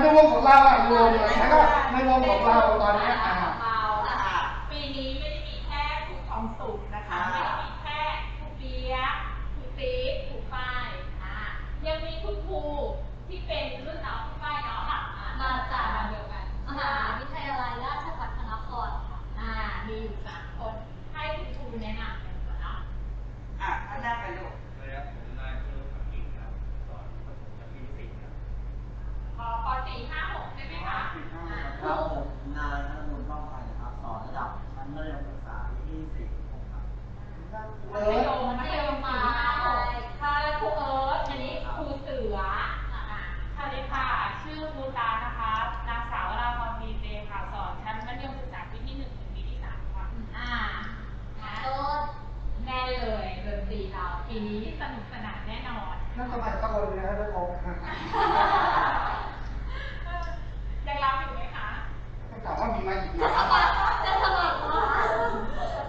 ในวงของเราอะรวมเลยแล้วก็ในวงของเราตอนนี้ยอะ เรา ค่ะ ปีนี้ไม่ได้มีแค่ครูทองสุขนะคะ อ่า ไม่ได้มีแค่ครูเปียกครูติ๊กครูฝ้ายอ่ายังมีคุณครูที่เป็นรุ่นน้องครูฝ้ายเนาะค่ะอ่ มาจาก เดียวกัน มหาวิทยาลัยราชภัฏพระนครค่ะ อ่ามีอยู่สามคนให้คุณครูแนะนำกันก่อนเนาะ อะท่านแรกไปลูก สวัสดีครับผมนายคุณลุงขับกิ่งครับสอนประถมจากปีที่สี่ครับ พอปสี่ห้าหกใช่ไหมคะอ่า ครับผมนายธนบุญบ้องไฟนะครับ สอนระดับชั้นมัธยมศึกษาปีที่สี่ผมครับ มัธยมมัธยมมาค่ะครูเอิร์ธอันนี้ครูเสืออ่าสวัสดีค่ะ ชื่อบูตานะคะ นางสาววราพรมีเจค่ะ สอนชั้นมัธยมศึกษาปีที่หนึ่งถึงปีที่สามค่ะ อ่านะต้นแน่เลยดนตรีเราปีนี้สนุกสนานแน่นอนน่าจะมาตะโกนเลยนะทุกคนยังรับอยู่ไหมคะ ต้องถามว่ามีมาอีกไหม จะสมัครจะสมัครเหรอคะ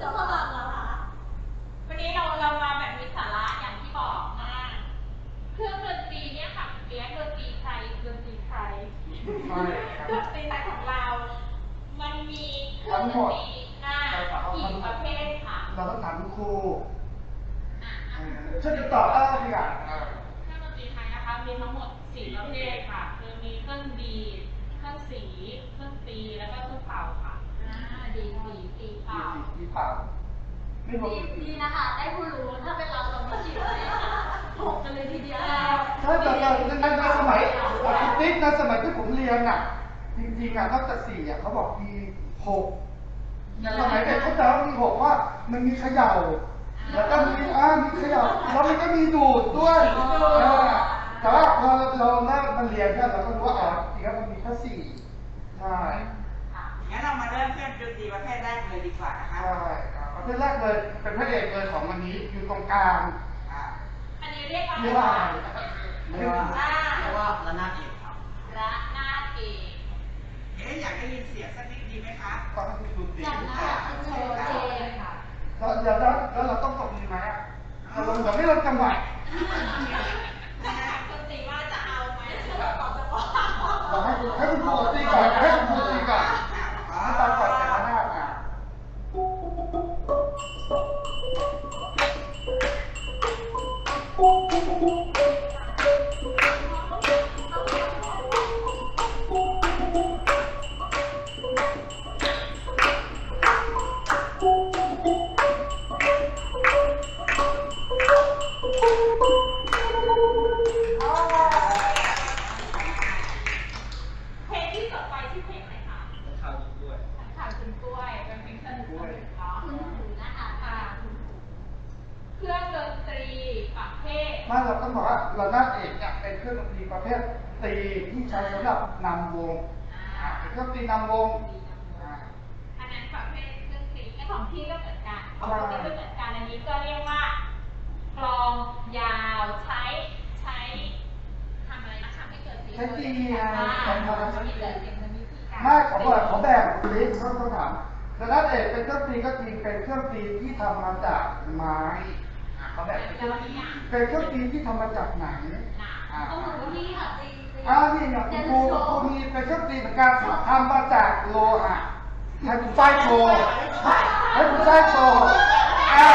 จะสมัครเหรอคะ วันนี้เราเรามาแบบมีสาระอย่างที่บอกอ่าเครื่องดนตรีเนี่ยค่ะเปียกดนตรีไทยดนตรีไทย ใช่ครับ ดนตรีไทยของเรา มันมี เครื่องดนตรีอ่ากี่ประเภทค่ะเราต้องถามคุณครูช่วยติดต่อเล่าดีกว่าเออเครื่องดนตรีไทยนะคะมีทั้งหมดสี่ประเภทค่ะ คือมีเครื่องดีเครื่องสี เครื่องตี แล้วก็เครื่องเป่าค่ะดีดีดีเปล่ามีเป่าไม่รวมดีสีดีนะคะ ได้ผู้รู้ถ้าเป็นเราเราไม่ชิวเลยถกกันเลยทีเดียวใช่แต่แต่ในในสมัยอะคุณติ๊กในสมัยที่ผมเรียนอะ จริงๆอะนอกจากสี่อะเขาบอกมีหก สมัยเด็กเขาจะว่ามีหกว่ามันมีเขย่า แล้วก็มีอ่ามีเขย่าแล้วมันก็มีดูดด้วยเออแต่ว่าพอเราเริ่มมาเรียนเนี่ยเราก็รู้ว่าอ๋อจริงๆแล้วมันมีแค่สี่ใช่งั้นเรามาเริ่มเครื่องดนตรีประเภทแรกเลยดีกว่านะคะใช่ครับประเภทแรกเลยเป็นพระเอกเลยของวันนี้อยู่ตรงกลางอะอันนี้เรียกว่าเรียกว่าอะไรเรียกว่าเรียกว่าระนาดเอกครับระนาดเอกเอ๊ะอยากได้ยินเสียงสักนิด ดีไหมคะก็ให้ดูดีอย่างนั้นค่ะคุณโชว์เจนค่ะแล้วเดี๋ยวแล้วแล้วเราต้องตบมือไหมอะเราลงแบบไม่เราจังหวะดนตรีว่าจะเอาไหมเราตอบจะว่าเราให้คุณให้คุณครูตีก่อน ใช้สำหรับนำวงอะเป็นเครื่องตีนำวงอะอันนั้นประเภทเครื่องตีและของพี่ก็เหมือนกันของพี่ก็เหมือนกันอันนี้ก็เรียกว่ากลองยาวใช้ใช้ทำอะไรนะคะไม่เกิดเสียงใช้ตีอ่าอะทำทำไม่เกิดเสียงมันมีวิธีการไม่ขอบอกขอแบ่งคุณลิศต้องต้องถามระนาดเอกเป็นเครื่องตีก็จริงเป็นเครื่องตีที่ทำมาจากไม้อะเขาแบ่งเป็นเครื่องตีเป็นเครื่องตีที่ทำมาจากหนังอะต้องหูนี่ค่ะจริง จริงอ่านี่อย่างคุณครูคุณมีเป็นเครื่องตีเหมือนกันทำมาจากโลหะให้คุณไส้โชว์ให้คุณไส้โชว์อ่า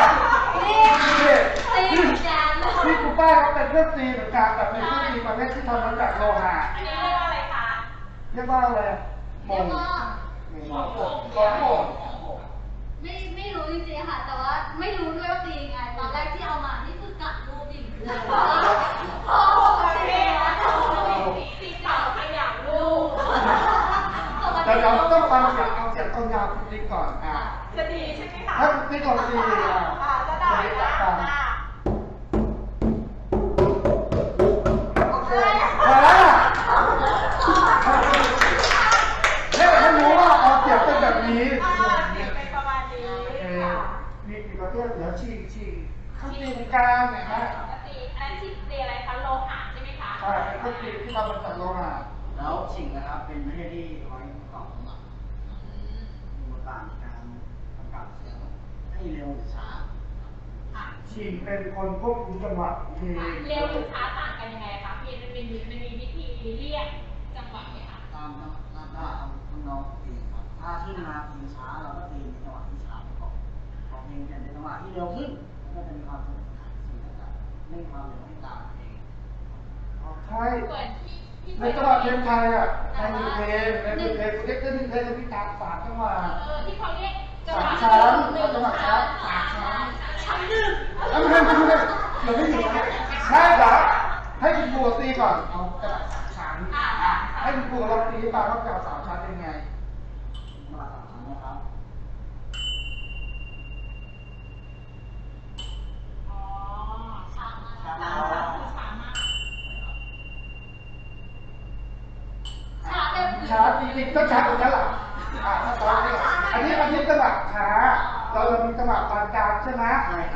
นี่นี่ตีจานเลยที่คุณป้าเขาเป็นเครื่องตีเหมือนกันแต่เป็นเครื่องตีประเภทที่ทำมาจากโลหะอันนี้เรียกว่าอะไรคะเรียกว่าอะไรมเรียงกว่ามงของมงไม่ไม่รู้จริงๆค่ะ แต่ว่าไม่รู้ด้วยว่าตียังไง ตอนแรกที่เอามานี่คือกัดรูปดิ่งเลย ติ๊กก่อนอะจะดีใช่ไหมคะถ้าคุณติ๊กก่อนดีอะอ่าจะได้นะอ่าโอเคมาเนี่ยให้รู้ว่าเอาเปรียบเป็นแบบนี้อ่าเด็กเป็นประมาณนี้อเคค่ะมีกี่ประเภทเดี๋ยวฉีกฉีกข้างตีนกลางเนี่ยฮะปกติอันนั้นที่ตีอะไรคะโลหะใช่ไหมคะ ใช่เป็นข้างตีนที่ทำมาจากโลหะแล้วชิงนะครับเป็นประเทศที่ไว้ตอบสำหรับมีบทบาทในการกำกับเสียง ให้เร็วหรือช้าค่ะฉีกเป็นคนควบคุมจังหวะเพลงเร็วหรือช้าต่างกันยังไงคะพี่มันมีมันมีวิธีเรียกจังหวะไหมคะตามตามตามทำนองเพลงครับ ถ้าขึ้นมาเพลงช้าเราก็ตีในจังหวะที่ช้าไปก่อนพอเพลงเปลี่ยนในจังหวะที่เร็วขึ้นมันก็จะมีความสนุกสนานสิ่งต่างๆเร่งความเร็วให้ตามเพลงอ๋อใช่เหมือนที่ที่ในจังหวะเพลงไทยอะในหนึ่งเพลงในหนึ่งเพลงคุณเรียกได้หนึ่งเพลงแล้วพี่ตามสามจังหวะเออที่เขาเรียกจังห สามชั้นหนึ่งจังหวะชั้ชั้นนสามชั้นชั้นหนึ่งแล้วไม่ไม่ไม่เดี๋ยวไม่ถึงนะใช่เหรอให้คุณครูตีก่อนเอาจังหวะสามชั้นให้คุณครูลองตีตามว่าจังหวะสามชั้นเป็นไงจังหวะสามครั้งนะครับอ๋อช้ามากช้าสามชั้นคือช้ามากช้าต็มช้าจริงก็ช้ากว่านั้นแหละอ่าถ้าช้าเนี่ย อันนี้อันนี้จังหวะช้า เราเรามีจังหวะปานกลางใช่ไหม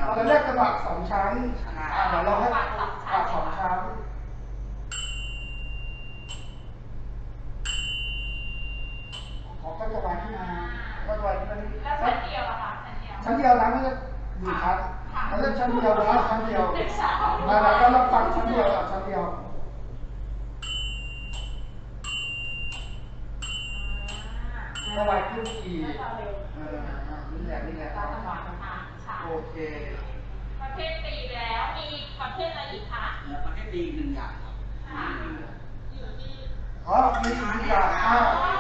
เราจะเรียกจังหวะสองชั้นอ่าเดี๋ยวเราให้ปาสองชั้น ขอก็จะวางขึ้นมาก็จะวางขึ้นมาแล้วชั้นเดียวอะคะชั้นเดียว ชั้นเดียวนะไม่ใช่หนึ่งชั้นมันเรียกชั้นเดียวนะชั้นเดียว มาแล้วก็เราฟังชั้นเดียวอะชั้นเดียว ก็วางขึ้นอีกเออนี่แหละนี่แหละจังหวะช้าช้าโอเค ประเภทตีไปแล้วมีประเภทอะไรอีกคะแล้วประเทศดีหนึ่งอย่างครับค่ะอยู่ที่อ๋อมีอีกหนึ่งอย่างอ่า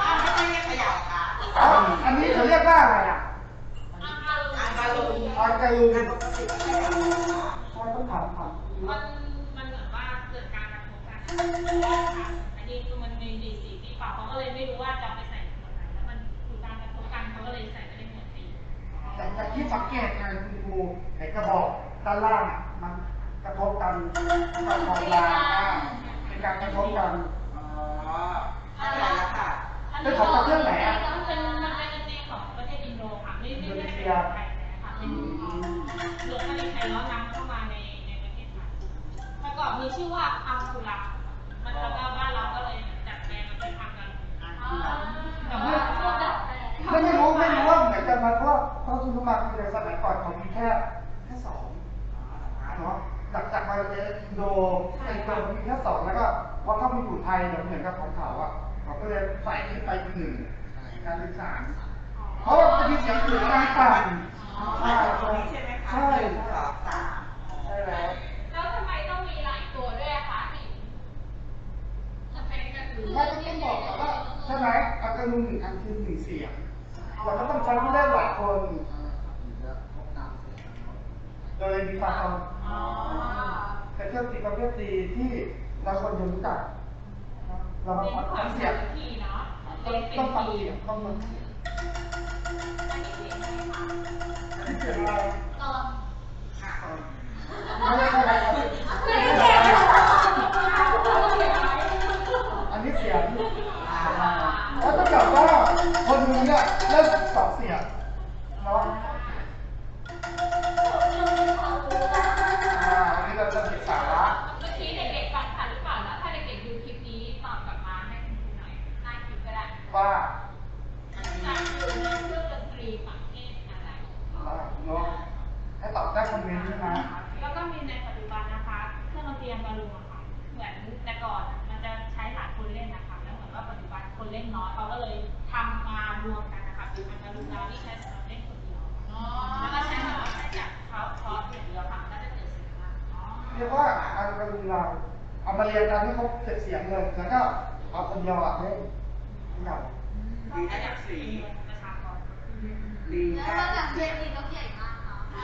อ่าไม่ใช่เรียกเขย่าค่ะอ๋ออันนี้เขาเรียกว่าอะไรอะอังกาลูอังกาลูอังกาลูงานนปกติเขย่าค่ะใช่ต้องถามถามมันมันเหมือนว่าเกิดการกระทบกัน ต่แต่ที่สังเกตไงคุณครูไอ้กระบอกด้านล่างมันกระทบกันกับขอบรางเป็นการกระทบกันอ๋อเข้าใจแล้วค่ะเป็นของประเทศไหนอะมันเป็นมันเป็นในของประเทศอินโดค่ะไม่ไม่ได้เป็นของไทยนะคะเป็นของเหลือประเทศไทยแล้วนำเข้ามาในในประเทศไทยประกอบมีชื่อว่าอังคุระมันแล้วก็บ้านเราก็ ราะเพราะคุณรู้มาคือในสมัยก่อนเขามีแค่แค่สองเนาะจากจากมาเลอินโดอินโดมันมีแค่สองแล้วก็พอเข้ามาอยู่ไทยเนี่ยเหมือนกับของเขาอะเขาก็เลยใส่ขึ้นไปหนึ่งการเป็นสาเพราะว่าจะมีเสียงอื่นการต่ำอ๋อใช่ตรงนี้ใช่ไหมคะใช่ใช่แล้วแล้วทำไมต้องมีหลายตัวด้วยคะหินจะเป็นกันหรือถ้าจะต้องบอกก่อนว่าใช่ไหมอัลกาลุนหนึ่งอันคือหนึ่งเสียงเราก็ต้องใช้ผู้เล่นหลายคน ถึงจะพบตามเสียงทั้งหมด โดยมีความอ๋อเป็นเครื่องตีประเภทตีที่เราควรจะรู้จักเรามาเป็นฟังความเสียงทีเนาะต้เป็องนเป็ต้อนงฟังทีเสียงต้องฟังเสียงอันนี้เสียงใช่ไหมคะอันนี้เสียงอะไรตอนค่ะไม่ใช่ไม่ใช่ไม่ได้แก่เลยอันนี้เสียงแล้วถ้าเกิดว่าคนหนึงเนี่ยเล่นสอง ว่าอันเป็นเราเอามาเรียนกันให้เขาเสร็จเสียงเลยแล้วก็เอาคนเดียวอะให้เราอันดีแค่อยากสีดีแค่ะ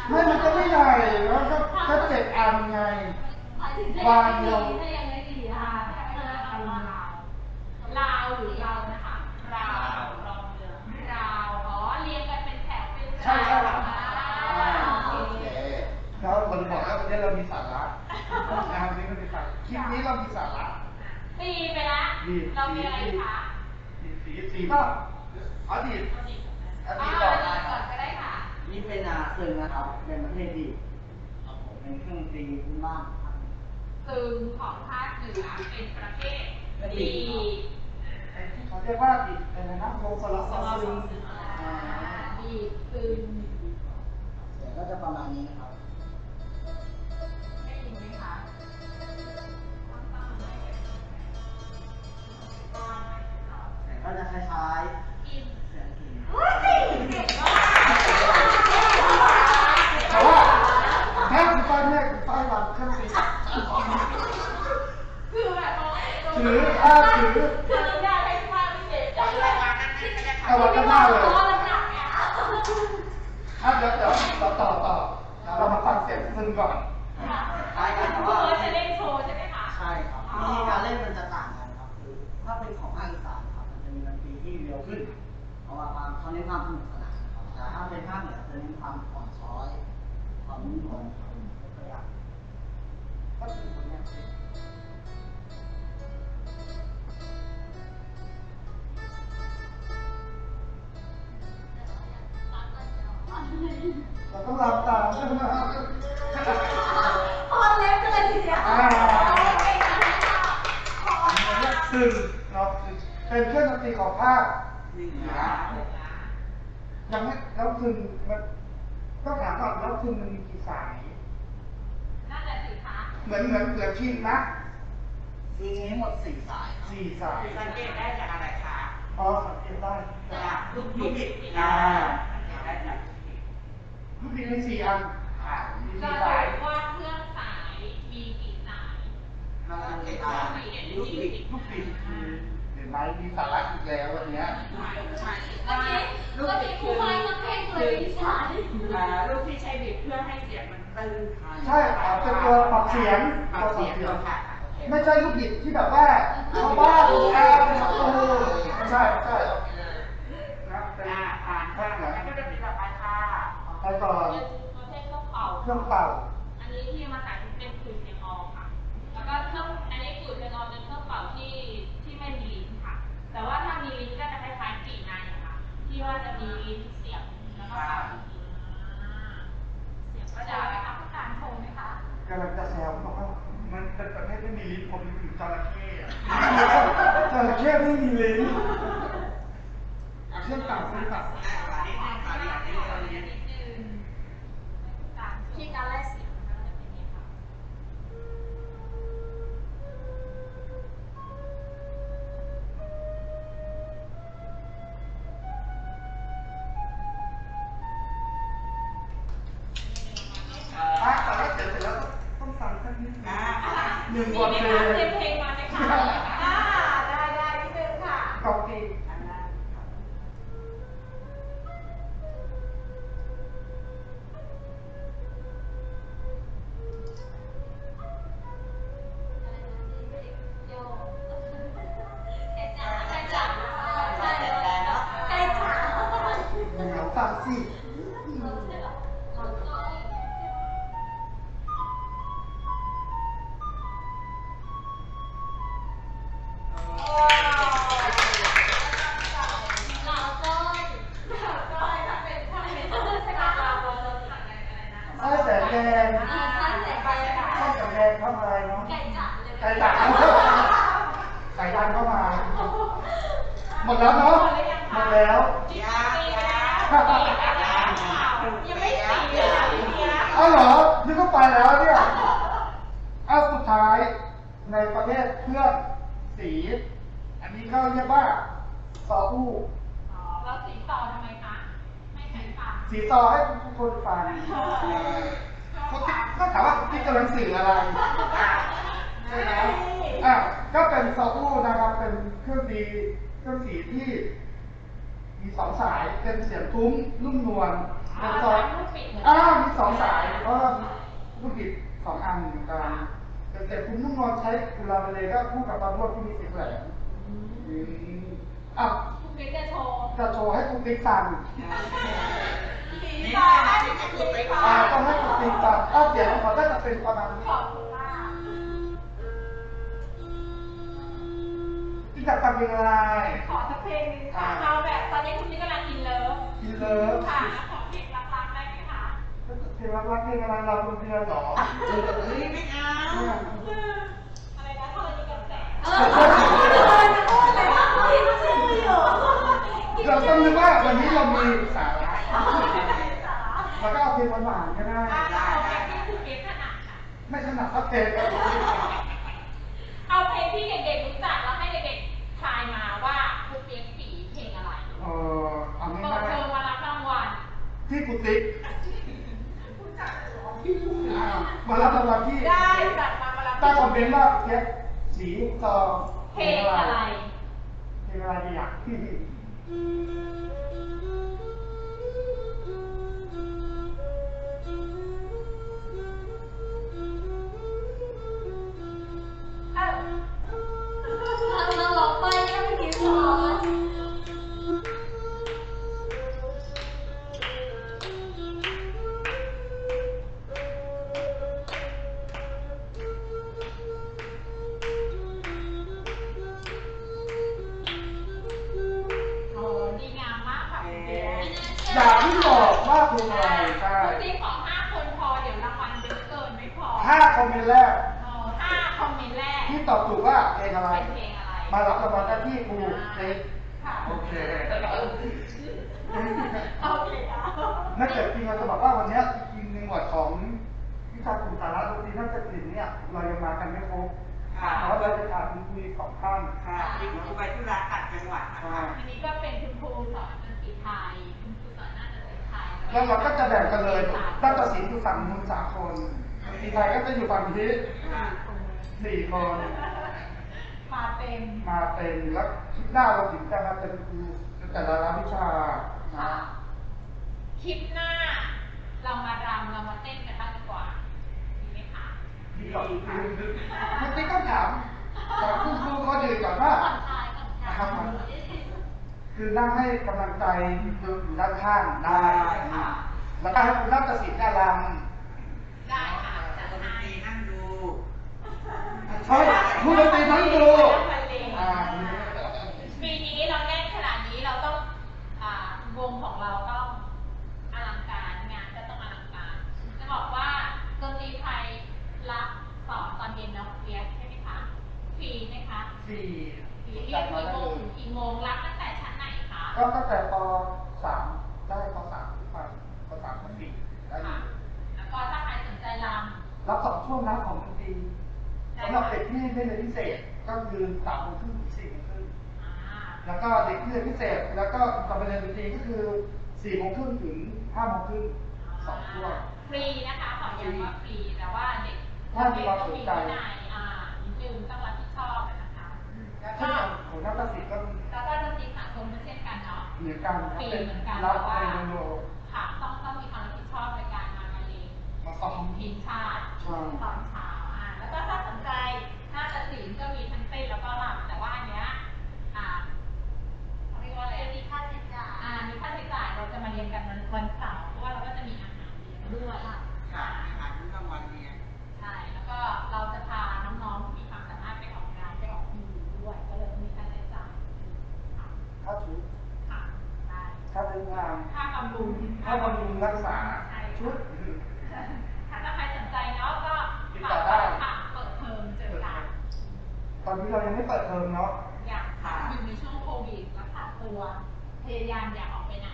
ไม่มันก็ไม่ใหญ่แล้วก็แค่เจ็ดอันไงวางเดียวลาวหรือเรานะคะราวรองเดือราวอ๋อเรียงกันเป็นแถวเป็นใช่ใช่แล้วคนบอกว่าประเทศเรามีสาระ ลิปนี้เรามีสาระตีไปละดีเรามีอะไรคะสีสีสีก็อดีตเอาดิออ่าดีดีตก่อนก่อนก็ได้ค่ะ นี่เป็นอาซึ่งนะครับเป็นประเภทดีครับผมเป็นเครื่องดนตรีพื้นบ้านครับซึงของภาคเหนือเป็นประเภทดีไอ้ที่เขาเรียกว่าอีกอะไรนะวงสลับซอซึงอ่าดีซึงเสียงก็จะประมาณนี้นะครับ เน้นความสนุกสนานแต่ถ้าเป็นภาคเหนือจะเน้นความอ่อนช้อยความนุ่มนวลครับยกตัวอย่างก็คือคนเนี้เราต้องหลับตาใช่ไหม ต้องถามก่อนแล้วซึ่งมันมีกี่สายน่าจะสิคะเหมือนเหมือนเหมือนพินนะคือมีทั้งหมดสี่สายครับสี่สาย สังเกตได้จากอะไรคะอ๋อสังเกตได้จากลูกบิดอ่าสังเกตได้จากลูกบิดลูกบิดมีสี่อันค่ะมีก็สี่ดูสายว่าเครื่องสายมีกี่สายเราสังเกตจากลูกบิดลูกบิดคือเห็น ไหมมีสาระอีกแล้ววันเนี้ยเมื่อกี้เมื่อกี้ครูไม้มาเพ่งเลยวิชาที่อ่าลูกที่ใช้บิดเพื่อให้เสียงมันตื้นค่ะใช่อ่าเป็นตัวปรับเสียงปรับตัวเสียงตัวค่ะโอเคไม่ใช่ลูกบิดที่แบบว่าชาวบ้านแอร์เป็นประตูไม่ใช่ไม่ใช่นะเป็นอ่าผ่านค่ะแล้วก็จะมีต่อไปค่ะไปก่อนเป็นประเภทเครื่องเป่าเครื่องเป่า แต่ว่าถ้ามีลิ้นก็จะคล้ายๆปีในอะค่ะที่ว่าจะมีลิ้นเสียบแล้วก็เป่าอีกทีเสียงก็จะต้องการโชว์ไหมคะกำลังจะแซวบอกว่ามันเป็นประเภทไม่มีลิ้นผมนึกถึงจระเข้อะจระเข้ไม่มีลิ้นอะเครื่องเป่าเครื่องเป่าที่การไล่เสียง นียว ประเภทเครื่องสี อันนี้ก็เรียกว่าซออู้เราสีต่อทำไมคะ ไม่ใช้ปากสีซอให้ทุกคนฟังคุณติ๊กก็ถามว่าคุณติ๊กกำลังสื่ออะไรใช่ไหมอะก็เป็นซออู้นะครับ เป็นเครื่องดีเครื่องสีที่มีสองสาย เป็นเสียงทุ้มนุ่มนวลเป็นซออ้าวมีสองสายเพราะว่าลูกบิดสองอันเหมือนกัน เป็นเสียงทุ้มนุ่มนวลใช้กุลาเบเลก็คู่กับปลาโมดที่มีเสียงแหลมอืมอะคุณบิ๊กจะโชว์จะโชว์ให้คุณติ๊กฟังอนี่เป็นสิ่งที่คุณไปก่ออ่านต้องให้คุณติ๊กตัดถ้าเสียงของเขาก็จะเป็นประมาณนี้ขอบคุณมากที่จะทำยังไงขอสักเพลงหนึงค่ะเอาแบบตอนนี้คุณนี่กำลังกินเลิฟกินเลิฟค่ะขอเพลงรักๆได้ไหมคะ เพลงรักๆเพลงอะไรเราโรงเรียนหรอไม่เอาอะไรนะธรณีกับแสงเออพูดเลยว่าคิดชื่ออยู่เราต้องนึกว่าวันนี้เรามีสาระแล้วก็เอาเพลงหวานๆก็ได้อ่าเอาเพลงที่คุณเกถนัดค่ะไม่ถนัดสักเพลงก็เอาเพลงที่เด็กๆรู้จักแล้วให้เด็กๆทายมาว่าคุณเปียกสีเพลงอะไรเออเอาเปิง่าดเทอยมมารับรางวัลที่คุติก มารับรางวัลที่ได้จัดมามารับใต้คอมเมนต์ว่าเพียกสีซองเพลงอะไร เพลงอะไรดีอะ อย่าเพิ่งบอกว่าเพลงอะไรใช่คุณติ๊กขอห้าคนพอเดี๋ยวรางวัลเยอะเกินไม่พอห้าคอมเมนต์แรกโอ้ห้าคอมเมนต์แรกที่ตอบถูกว่าเพลงอะไร เป็นเพลงอะไรมารับรางวัลได้ที่ครูติ๊กค่ะโอเคโอเคค่ะน่าเกิดจริงเราจะบอกว่าวันเนี้ยจริงในหมวดของวิชากลุ่มสาระดนตรีน่าจะศิลป์เนี่ยเรายังมากันไม่ครบค่ะเพราะเราจะขาดคุณคุยสองท่านค่ะที่ครูไปธุระต่างจังหวัดนะใช่คะอันนี้ก็เป็นคุณครูสอนดนตรีไทย แล้วเราก็จะแบ่งกันเลยนาฏศิลป์อยู่ฝั่งนู้นสามคนดนตรีไทยก็จะอยู่ฝั่งนี้ค่ะสี่คน มาเต็ม มาเป็นแล้วคลิปหน้าเราถึงจะมาเป็นครูแต่ละรับวิชานะคลิปหน้า เรามารำเรามาเต้นกันบ้างดีกว่าดีไหมคะที่เราคือเมื่อกี้ก็ถามถามคุณครูเขาดื่นก่อนว่าผ่อนคลายผ่อนคลาย คือนั่งให้กำลังใจอยู่ด้านข้างได้ได้ค่ะแล้วก็ให้คุณนักศิลป์เนี่ยรได้ค่ะจะดนให้ตรีนั่งดูำใช่ผู้ดนตรีทั้งดูอ่า ปีนี้เราแน่นขนาดนี้เราต้องอ่าวงของเราต้องอลังการงานก็ต้องอลังการ จะบอกว่าดนตรีไทยรับสอนตอนเย็นน้องเฟียสใช่ไหมคะฟรีไหมคะ สี่ ฟรีเรี จั ย ด น มา กี่ ได้ โม เล ง ย ถึงกี่โมงรับตั้งแต่ชั้นไหนคะ ก็ตั้งแต่ปสามได้ปสามขึ้นไปปสามปสี่ได้อยู่ ค่ะแล้วก็ถ้าใครสนใจร รับสองช่วงนะของดนตรีสำหรับเด็กที่ไม่เรียนพิเศษก็คือสามโมงครึ่งถึงสี่โมงครึ่งำอ่า แล้วก็เด็กที่เรียนพิเศษ แล้วก็กลับไปเรียนดนตรีก็คือสี่โมงครึ่งถึงห้าโมงครึ่งสองช่วง ฟรีนะคะขอ ย้ำว่าฟรีแต่ว่าเด็กถ้ามีความสนใจวินัยอ่านิดนึงต้องรับผิดชอบนะคะแล้วถ้าก็อย่างของนักศิลป์ก็มีแล้วก็ดนตรีสากลก็เช่นกันเนาะเหมือนกันฟรีเป็นเหมือนกันรับแต่ว่าค่ะต้องต้องมีความรับผิดชอบในการมาบรรเลงมาซ้อมทีมชาติตอนเช้าอ่าแล้วก็ถ้าสนใจน่าจะศิลก็มีทั้งเต้นแล้วก็รำแต่ว่าอันเนี้ยอ่าเขาเรียกว่าอะไรมีค่าใช้จ่ายอ่ามีค่าใช้จ่ายเราจะมาเรียนกันวันวันเสาร์เพราะว่าเราก็จะมีอาหารเลี้ยงด้วย ค่ะอาหารทุกรางวัลเนี่ยใช่ แล้วก็เราจะพาน้องๆที่มีความสามารถไปออกงานไปออกทีวีด้วย ก็เลยมีค่าใช้จ่ายค่ะค่าชุดค่ะได้ค่าเดินทางค่าบำรุงค่าบำรุงรักษาใช่ชุด ค่ะถ้าใครสนใจเนาะก็ติดฝาต่อกได้ค่ะเปิดเทอมเจอกันตอนนี้เรายังไม่เปิดเทอมเนาะ อยากค่ะอยู่ในช่วงโควิดรักษาตัว พยายามอย่าออกไปไหน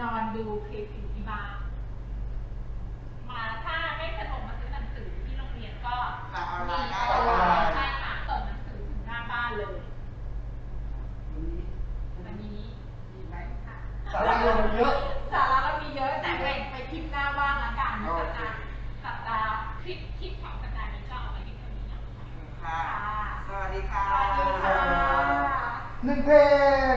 นอนดูคลิปอยู่ที่บ้าน มาถ้าไม่สะดวกมาซื้อหนังสือที่โรงเรียนก็ฝากออนไลน์ได้มีออนไลน์ใช่ค่ะส่งหนังสือถึงหน้าบ้านเลยวันนี้วันนี้มีไหมค่ะ สาระเรามันเยอะ สาระเรามีเยอะแต่ไปไปคลิปหน้าบ้างละกันโอสัปเค ดาห์สัปดาห์คลิปคลิปของสัปดาห์นี้ก็เอาไว้ที่เท่านี้นะคะ ค่ะ สวัสดีค่ะ สวัสดีค่ะ หนึ่งเพลง